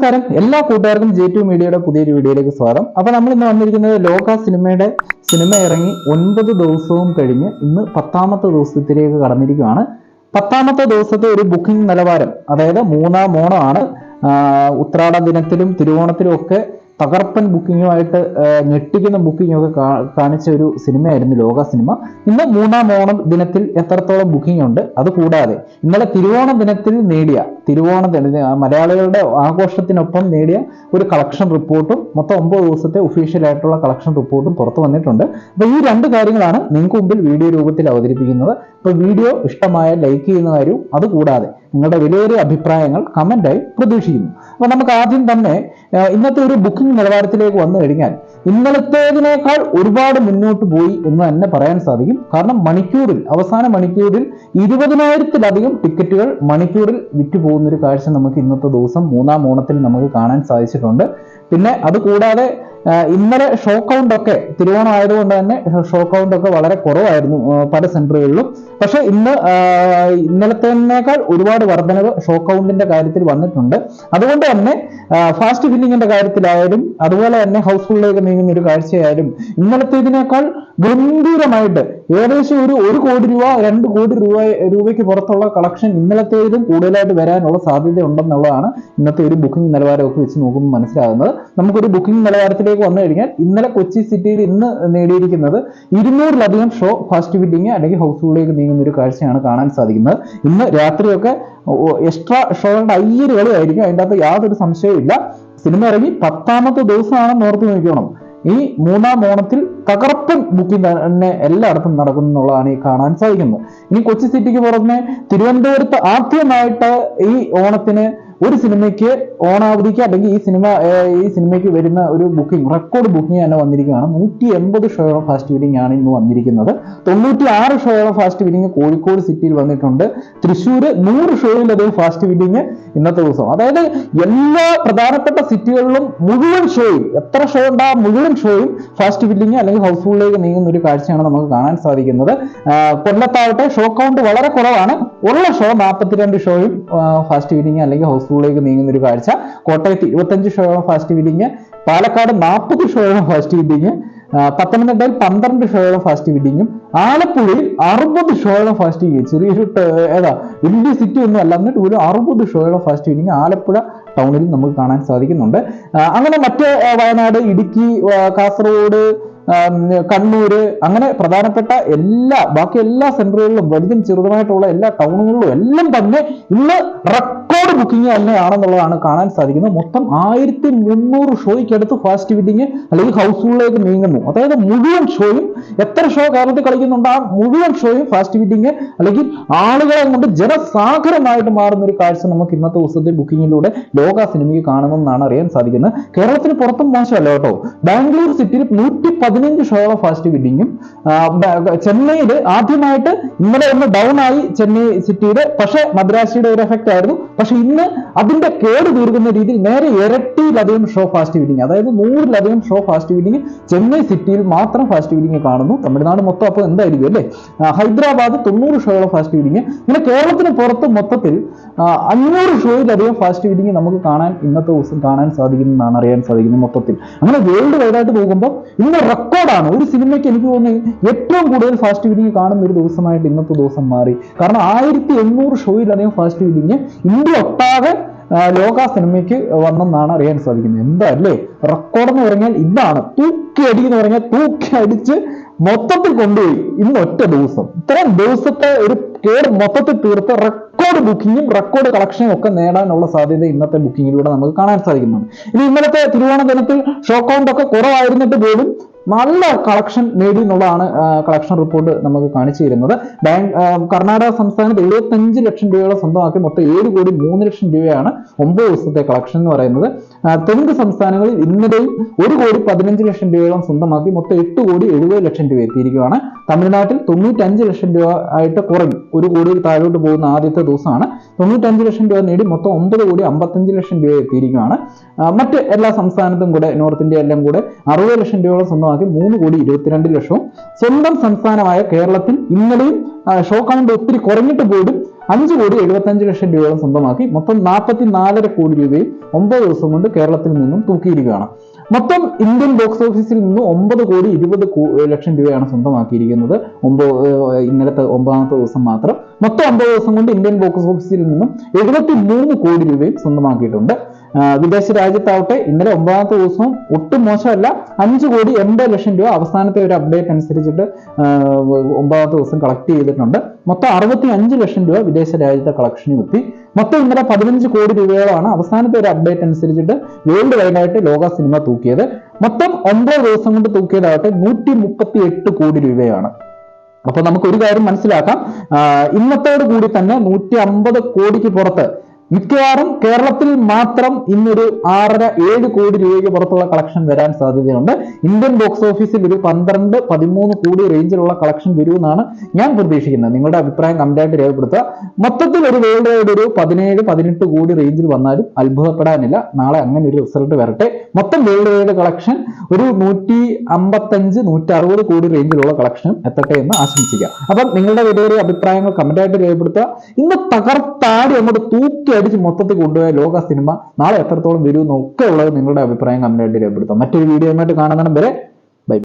നമസ്കാരം. എല്ലാ കൂട്ടുകാർക്കും ജെ ടു മീഡിയയുടെ പുതിയൊരു വീഡിയോയിലേക്ക് സ്വാഗതം. അപ്പൊ നമ്മൾ ഇന്ന് വന്നിരിക്കുന്നത് ലോക സിനിമയുടെ സിനിമ ഇറങ്ങി ഒൻപത് ദിവസവും കഴിഞ്ഞ് ഇന്ന് പത്താമത്തെ ദിവസത്തിലേക്ക് കടന്നിരിക്കുകയാണ്. പത്താമത്തെ ദിവസത്തെ ഒരു ബുക്കിംഗ് നിലവാരം അതായത് മൂന്നാം ഓണമാണ്. ഉത്രാട ദിനത്തിലും തിരുവോണത്തിലും ഒക്കെ തകർപ്പൻ ബുക്കിങ്ങുമായിട്ട് ഞെട്ടിക്കുന്ന ബുക്കിംഗ് ഒക്കെ കാണിച്ച ഒരു സിനിമയായിരുന്നു ലോക സിനിമ. ഇന്ന് മൂന്നാം ഓണം ദിനത്തിൽ എത്രത്തോളം ബുക്കിംഗ് ഉണ്ട് അത് കൂടാതെ ഇന്നലെ തിരുവോണ ദിനത്തിൽ നേടിയ തിരുവോണ മലയാളികളുടെ ആഘോഷത്തിനൊപ്പം നേടിയ ഒരു കളക്ഷൻ റിപ്പോർട്ടും മൊത്തം ഒമ്പത് ദിവസത്തെ ഒഫീഷ്യലായിട്ടുള്ള കളക്ഷൻ റിപ്പോർട്ടും പുറത്തു വന്നിട്ടുണ്ട്. അപ്പോൾ ഈ രണ്ട് കാര്യങ്ങളാണ് നിങ്ങൾക്ക് മുമ്പിൽ വീഡിയോ രൂപത്തിൽ അവതരിപ്പിക്കുന്നത്. അപ്പോൾ വീഡിയോ ഇഷ്ടമായ ലൈക്ക് ചെയ്യുന്ന കാര്യവും അതുകൂടാതെ നിങ്ങളുടെ വിലയേറിയ അഭിപ്രായങ്ങൾ കമന്റായി പ്രതീക്ഷിക്കുന്നു. അപ്പോൾ നമുക്ക് ആദ്യം തന്നെ ഇന്നത്തെ ഒരു ബുക്കിംഗ് നിലവാരത്തിലേക്ക് വന്നു കഴിഞ്ഞാൽ ഇന്നലത്തേതിനേക്കാൾ ഒരുപാട് മുന്നോട്ട് പോയി എന്ന് തന്നെ പറയാൻ സാധിക്കും. കാരണം മണിക്കൂറിൽ അവസാന മണിക്കൂറിൽ ഇരുപതിനായിരത്തിലധികം ടിക്കറ്റുകൾ മണിക്കൂറിൽ വിറ്റുപോകുന്ന ഒരു കാഴ്ച നമുക്ക് ഇന്നത്തെ ദിവസം മൂന്നാം ഓണത്തിൽ നമുക്ക് കാണാൻ സാധിച്ചിട്ടുണ്ട്. പിന്നെ അത് കൂടാതെ ഇന്നലെ ഷോ കൗണ്ട് ഒക്കെ തിരുവോണം ആയതുകൊണ്ട് തന്നെ ഷോ കൗണ്ട് ഒക്കെ വളരെ കുറവായിരുന്നു പല സെന്ററുകളിലും പക്ഷെ ഇന്ന് ഇന്നലത്തേക്കാൾ ഒരുപാട് വർധനവ് ഷോ കൗണ്ടിന്റെ കാര്യത്തിൽ വന്നിട്ടുണ്ട്. അതുകൊണ്ട് തന്നെ ഫാസ്റ്റ് ഫില്ലിങ്ങിന്റെ കാര്യത്തിലായാലും അതുപോലെ തന്നെ ഹൗസ്ഫുള്ളിലേക്ക് നീങ്ങുന്ന ഒരു കാഴ്ചയായാലും ഇന്നലത്തേതിനേക്കാൾ ഗംഭീരമായിട്ട്. ഏകദേശം ഒരു ഒരു കോടി രൂപ രണ്ട് കോടി രൂപ രൂപയ്ക്ക് പുറത്തുള്ള കളക്ഷൻ ഇന്നലത്തേതും കൂടുതലായിട്ട് വരാനുള്ള സാധ്യത ഉണ്ടെന്നുള്ളതാണ് ഇന്നത്തെ ഒരു ബുക്കിംഗ് നിലവാരമൊക്കെ വെച്ച് നോക്കുമ്പോൾ മനസ്സിലാകുന്നത്. നമുക്കൊരു ബുക്കിംഗ് നിലവാരത്തിലേക്ക് വന്നു കഴിഞ്ഞാൽ ഇന്നലെ കൊച്ചി സിറ്റിയിൽ ഇന്ന് നേടിയിരിക്കുന്നത് ഇരുന്നൂറിലധികം ഷോ ഫാസ്റ്റ് ഫിറ്റിംഗ് അല്ലെങ്കിൽ ഹൗസ്ഫുള്ളിലേക്ക് നീങ്ങുന്ന ഒരു കാഴ്ചയാണ് കാണാൻ സാധിക്കുന്നത്. ഇന്ന് രാത്രിയൊക്കെ എക്സ്ട്രാ ഷോകളുടെ അയ്യര് കളിയായിരിക്കും. അതിന്റെ അകത്ത് യാതൊരു സംശയവും ഇല്ല സിനിമ ഇറങ്ങി പത്താമത്തെ ദിവസമാണെന്ന് ഓർത്ത് നോക്കണം ഈ മൂന്നാം ഓണത്തിൽ തകർപ്പൻ ബുക്കിംഗ് തന്നെ എല്ലായിടത്തും നടക്കുന്നു എന്നുള്ളതാണ് ഈ കാണാൻ സാധിക്കുന്നത്. ഇനി കൊച്ചി സിറ്റിക്ക് പുറമെ തിരുവനന്തപുരത്ത് ആദ്യമായിട്ട് ഈ ഓണത്തിന് ഒരു സിനിമയ്ക്ക് ഓണാവധിക്ക് അല്ലെങ്കിൽ ഈ സിനിമ ഈ സിനിമയ്ക്ക് വരുന്ന ഒരു ബുക്കിംഗ് റെക്കോർഡ് ബുക്കിംഗ് തന്നെ വന്നിരിക്കുകയാണ്. നൂറ്റി എൺപത് ഷോയോളം ഫാസ്റ്റ് ഫീഡിംഗ് ആണ് ഇന്ന് വന്നിരിക്കുന്നത്. തൊണ്ണൂറ്റി ആറ് ഷോയോളം ഫാസ്റ്റ് ഫീഡിംഗ് കോഴിക്കോട് സിറ്റിയിൽ വന്നിട്ടുണ്ട്. തൃശ്ശൂർ നൂറ് ഷോയിലധികം ഫാസ്റ്റ് ഫീഡിംഗ് ഇന്നത്തെ ദിവസം. അതായത് എല്ലാ പ്രധാനപ്പെട്ട സിറ്റികളിലും മുഴുവൻ ഷോയും എത്ര ഷോ ഉണ്ട് മുഴുവൻ ഷോയും ഫാസ്റ്റ് ഫില്ലിങ് അല്ലെങ്കിൽ ഹൗസ്ഫുള്ളിലേക്ക് നീങ്ങുന്ന ഒരു കാഴ്ചയാണ് നമുക്ക് കാണാൻ സാധിക്കുന്നത്. കൊല്ലത്താവട്ടെ ഷോ കൗണ്ട് വളരെ കുറവാണ്. ഉള്ള ഷോ നാൽപ്പത്തിരണ്ട് ഷോയും ഫാസ്റ്റ് ഫില്ലിങ് അല്ലെങ്കിൽ ഹൗസ്ഫുള്ളിലേക്ക് നീങ്ങുന്ന ഒരു കാഴ്ച. കോട്ടയത്ത് ഇരുപത്തഞ്ച് ഷോയോളം ഫാസ്റ്റ് ഫില്ലിങ് പാലക്കാട് നാൽപ്പത് ഷോയോളം ഫാസ്റ്റ് ഫില്ലിങ് പത്തനംതിട്ടയിൽ പന്ത്രണ്ട് ഷോയോളം ഫാസ്റ്റ് ഫില്ലിങ്ങും ആലപ്പുഴയിൽ അറുപത് ഷോയോളം ഫാസ്റ്റ് ഫില്ലിങ് ചെറിയൊരു ഏതാ വലിയ സിറ്റി ഒന്നും അല്ല. എന്നിട്ട് ഒരു അറുപത് ഷോയോളം ഫാസ്റ്റ് ഫില്ലിങ് ആലപ്പുഴ ടൗണിൽ നമുക്ക് കാണാൻ സാധിക്കുന്നുണ്ട്. അങ്ങനെ മറ്റ് വയനാട് ഇടുക്കി കാസർഗോഡ് കണ്ണൂർ അങ്ങനെ പ്രധാനപ്പെട്ട എല്ലാ ബാക്കി എല്ലാ സെന്ററുകളിലും വലുതും ചെറുതുമായിട്ടുള്ള എല്ലാ ടൗണുകളിലും എല്ലാം തന്നെ ഇന്ന് റെക്കോർഡ് ബുക്കിംഗ് തന്നെയാണെന്നുള്ളതാണ് കാണാൻ സാധിക്കുന്നത്. മൊത്തം ആയിരത്തി മുന്നൂറ് ഷോയ്ക്കടുത്ത് ഫാസ്റ്റ് ഫിറ്റിംഗ് അല്ലെങ്കിൽ ഹൗസ്ഫുള്ളിലേക്ക് നീങ്ങുന്നു. അതായത് മുഴുവൻ ഷോയും എത്ര ഷോ കേരളത്തിൽ കളിക്കുന്നുണ്ട്? ആ മുഴുവൻ ഷോയും ഫാസ്റ്റ് ഫിറ്റിംഗ് അല്ലെങ്കിൽ ആളുകളെ കൊണ്ട് ജനസാഗരമായിട്ട് മാറുന്ന ഒരു കാഴ്ച നമുക്ക് ഇന്നത്തെ ദിവസത്തെ ബുക്കിങ്ങിലൂടെ ലോക സിനിമയ്ക്ക് കാണുമെന്നാണ് അറിയാൻ സാധിക്കുന്നത്. കേരളത്തിന് പുറത്തും മോശമല്ല കേട്ടോ? ബാംഗ്ലൂർ സിറ്റിയിൽ നൂറ്റി പതിനഞ്ച് ഷോയോളം ഫാസ്റ്റ് ഫിറ്റിങ്ങും ചെന്നൈയിൽ ആദ്യമായിട്ട് ഇന്നലെ ഒന്ന് ഡൗൺ ആയി ചെന്നൈ സിറ്റിയുടെ പക്ഷേ മദ്രാസിയുടെ ഒരു എഫക്റ്റ് ആയിരുന്നു. പക്ഷെ ഇന്ന് അതിന്റെ കേട് തീർക്കുന്ന രീതിയിൽ നേരെ ഇരട്ടിയിലധികം ഷോ ഫാസ്റ്റ് ഫീഡിങ് അതായത് നൂറിലധികം ഷോ ഫാസ്റ്റ് ഫീഡിങ് ചെന്നൈ സിറ്റിയിൽ മാത്രം ഫാസ്റ്റ് ഫീഡിങ് കാണുന്നു. തമിഴ്നാട് മൊത്തം അപ്പോൾ എന്തായിരിക്കും അല്ലേ? ഹൈദരാബാദ് തൊണ്ണൂറ് ഷോയോളം ഫാസ്റ്റ് ഫീഡിങ് ഇങ്ങനെ കേരളത്തിന് പുറത്ത് മൊത്തത്തിൽ അഞ്ഞൂറ് ഷോയിലധികം ഫാസ്റ്റ് ഫീഡിങ് നമുക്ക് കാണാൻ ഇന്നത്തെ ദിവസം കാണാൻ സാധിക്കുന്നതാണ് അറിയാൻ സാധിക്കുന്നത് മൊത്തത്തിൽ. അങ്ങനെ വേൾഡ് വൈഡായിട്ട് പോകുമ്പോൾ ഇന്ന് റെക്കോർഡാണ് ഒരു സിനിമയ്ക്ക് എനിക്ക് തോന്നി ഏറ്റവും കൂടുതൽ ഫാസ്റ്റ് ഫീഡിങ് കാണുന്ന ഒരു ദിവസമായിട്ട് ഇന്നത്തെ ദിവസം മാറി. കാരണം ആയിരത്തി എണ്ണൂറ് ഷോയിലധികം ഫാസ്റ്റ് ഫീഡിങ് ഇന്ത്യ ആ, ലോക സിനിമയ്ക്ക് വന്നെന്നാണ് അറിയാൻ സാധിക്കുന്നത്. എന്താ അല്ലേ റെക്കോർഡ് എന്ന് പറഞ്ഞാൽ ഇതാണ്. തൂക്കി അടി എന്ന് പറഞ്ഞാൽ തൂക്കി അടിച്ച് മൊത്തത്തിൽ കൊണ്ടുപോയി ഇന്ന് ഒറ്റ ദിവസം. ഇത്രയും ദിവസത്തെ ഒരു കേട് മൊത്തത്തിൽ തീർത്ത് റെക്കോർഡ് ബുക്കിങ്ങും റെക്കോർഡ് കളക്ഷനും ഒക്കെ നേടാനുള്ള സാധ്യത ഇന്നത്തെ ബുക്കിങ്ങിലൂടെ നമുക്ക് കാണാൻ സാധിക്കുന്നുണ്ട്. ഇനി ഇന്നലത്തെ തിരുവോണ ദിനത്തിൽ ഷോ ഒക്കെ കുറവായിരുന്നിട്ട് പോലും നല്ല കളക്ഷൻ നേടി എന്നുള്ളതാണ് കളക്ഷൻ റിപ്പോർട്ട് നമുക്ക് കാണിച്ചു തരുന്നത്. ബാങ്ക് കർണാടക സംസ്ഥാനത്ത് എഴുപത്തഞ്ച് ലക്ഷം രൂപയോളം സ്വന്തമാക്കി മൊത്തം ഏഴ് കോടി മൂന്ന് ലക്ഷം രൂപയാണ് ഒമ്പത് ദിവസത്തെ കളക്ഷൻ എന്ന് പറയുന്നത്. തെലുങ്ക് സംസ്ഥാനങ്ങളിൽ ഇന്നലെയും ഒരു കോടി പതിനഞ്ച് ലക്ഷം രൂപയോളം സ്വന്തമാക്കി മൊത്തം എട്ട് കോടി എഴുപത് ലക്ഷം രൂപ എത്തിയിരിക്കുകയാണ്. തമിഴ്നാട്ടിൽ തൊണ്ണൂറ്റഞ്ച് ലക്ഷം രൂപ ആയിട്ട് കുറഞ്ഞു. ഒരു കോടിയിൽ താഴോട്ട് പോകുന്ന ആദ്യത്തെ ദിവസമാണ്. തൊണ്ണൂറ്റഞ്ച് ലക്ഷം രൂപ നേടി മൊത്തം ഒമ്പത് കോടി അമ്പത്തഞ്ച് ലക്ഷം രൂപ എത്തിയിരിക്കുകയാണ്. മറ്റ് എല്ലാ സംസ്ഥാനത്തും കൂടെ നോർത്ത് ഇന്ത്യ എല്ലാം കൂടെ അറുപത് ലക്ഷം രൂപയോളം സ്വന്തമാക്കി മൂന്ന് കോടി ഇരുപത്തിരണ്ട് ലക്ഷവും സ്വന്തം സംസ്ഥാനമായ കേരളത്തിൽ ഇന്നലെയും ഷോ ഒത്തിരി കുറഞ്ഞിട്ട് പോലും അഞ്ച് കോടി എഴുപത്തഞ്ച് ലക്ഷം രൂപയോളം സ്വന്തമാക്കി മൊത്തം നാൽപ്പത്തി നാലര കോടി രൂപയും ഒമ്പത് ദിവസം കൊണ്ട് കേരളത്തിൽ നിന്നും തൂക്കിയിരിക്കുകയാണ്. മൊത്തം ഇന്ത്യൻ ബോക്സ് ഓഫീസിൽ നിന്ന് ഒമ്പത് കോടി ഇരുപത് ലക്ഷം രൂപയാണ് സ്വന്തമാക്കിയിരിക്കുന്നത്. ഒമ്പത് ഇന്നലത്തെ ഒമ്പതാമത്തെ ദിവസം മാത്രം. മൊത്തം ഒമ്പത് ദിവസം കൊണ്ട് ഇന്ത്യൻ ബോക്സ് ഓഫീസിൽ നിന്നും എഴുപത്തി മൂന്ന് കോടി രൂപയും സ്വന്തമാക്കിയിട്ടുണ്ട്. വിദേശ രാജ്യത്താവട്ടെ ഇന്നലെ ഒമ്പതാമത്തെ ദിവസവും ഒട്ടും മോശമല്ല. അഞ്ച് കോടി എൺപത് ലക്ഷം രൂപ അവസാനത്തെ ഒരു അപ്ഡേറ്റ് അനുസരിച്ചിട്ട് ഒമ്പതാമത്തെ ദിവസം കളക്ട് ചെയ്തിട്ടുണ്ട്. മൊത്തം അറുപത്തി അഞ്ച് ലക്ഷം രൂപ വിദേശ രാജ്യത്തെ കളക്ഷനും എത്തി. മൊത്തം ഇന്നലെ പതിനഞ്ച് കോടി രൂപയോളമാണ് അവസാനത്തെ ഒരു അപ്ഡേറ്റ് അനുസരിച്ചിട്ട് വേൾഡ് വൈഡ് ആയിട്ട് ലോക സിനിമ തൂക്കിയത്. മൊത്തം ഒമ്പത് ദിവസം കൊണ്ട് തൂക്കിയതാവട്ടെ നൂറ്റി മുപ്പത്തി എട്ട് കോടി രൂപയാണ്. അപ്പൊ നമുക്ക് ഒരു കാര്യം മനസ്സിലാക്കാം. ഇന്നത്തോടു കൂടി തന്നെ നൂറ്റി അമ്പത് കോടിക്ക് പുറത്ത് മിക്കവാറും കേരളത്തിൽ മാത്രം ഇന്നൊരു ആറര ഏഴ് കോടി രൂപയ്ക്ക് പുറത്തുള്ള കളക്ഷൻ വരാൻ സാധ്യതയുണ്ട്. ഇന്ത്യൻ ബോക്സ് ഓഫീസിൽ ഒരു പന്ത്രണ്ട് പതിമൂന്ന് കോടി റേഞ്ചിലുള്ള കളക്ഷൻ വരുമെന്നാണ് ഞാൻ പ്രതീക്ഷിക്കുന്നത്. നിങ്ങളുടെ അഭിപ്രായം കമന്റ് രേഖപ്പെടുത്തുക. മൊത്തത്തിൽ ഒരു വേൾഡ് വൈഡ് ഒരു പതിനേഴ് പതിനെട്ട് കോടി റേഞ്ചിൽ വന്നാലും അത്ഭുതപ്പെടാനില്ല. നാളെ അങ്ങനെ ഒരു റിസൾട്ട് വരട്ടെ. മൊത്തം വേൾഡ് വൈഡ് കളക്ഷൻ ഒരു നൂറ്റി അമ്പത്തഞ്ച് നൂറ്റി അറുപത് കോടി റേഞ്ചിലുള്ള കളക്ഷൻ എത്തട്ടെ എന്ന് ആശംസിക്കുക അപ്പം നിങ്ങളുടെ വലിയ അഭിപ്രായങ്ങൾ കമന്റായിട്ട് രേഖപ്പെടുത്തുക. ഇന്ന് തകർത്താടി അങ്ങോട്ട് തൂക്കി അടിച്ച് മൊത്തത്തിൽ കൊണ്ടുപോയ ലോക സിനിമ നാളെ എത്രത്തോളം വരും എന്നൊക്കെ ഉള്ളത് നിങ്ങളുടെ അഭിപ്രായം കമന്റ് രേഖപ്പെടുത്താം. മറ്റൊരു വീഡിയോ ആയിട്ട് കാണുന്നിടം വരെ